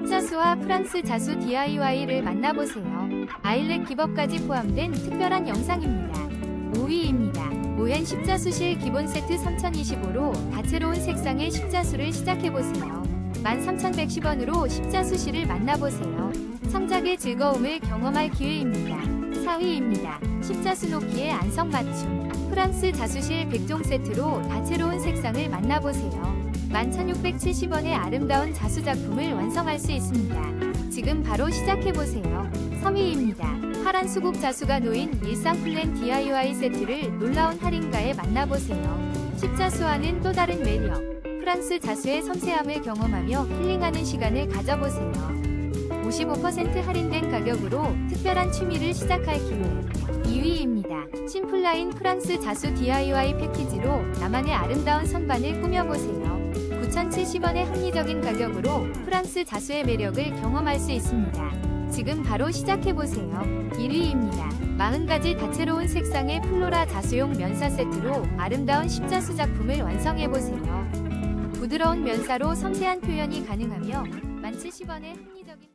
십자수와 프랑스 자수 DIY를 만나보세요. 아일렛 기법까지 포함된 특별한 영상입니다. 5위입니다. 모현 십자수실 기본 세트 3025로 다채로운 색상의 십자수를 시작해보세요. 13,110원으로 십자수실을 만나보세요. 창작의 즐거움을 경험할 기회입니다. 4위입니다. 십자수 놓기의 안성맞춤 프랑스 자수실 100종 세트로 다채로운 색상을 만나보세요. 11,670원의 아름다운 자수 작품을 완성할 수 있습니다. 지금 바로 시작해보세요. 3위입니다. 파란 수국 자수가 놓인 일상 플랜 DIY 세트를 놀라운 할인가에 만나보세요. 십자수와는 또 다른 매력. 프랑스 자수의 섬세함을 경험하며 힐링하는 시간을 가져보세요. 55% 할인된 가격으로 특별한 취미를 시작할 기회. 2위입니다. 심플라인 프랑스 자수 DIY 패키지로 나만의 아름다운 선반을 꾸며보세요. 9,070원의 합리적인 가격으로 프랑스 자수의 매력을 경험할 수 있습니다. 지금 바로 시작해보세요. 1위입니다. 40가지 다채로운 색상의 플로라 자수용 면사 세트로 아름다운 십자수 작품을 완성해보세요. 부드러운 면사로 섬세한 표현이 가능하며 1,070원의 합리적인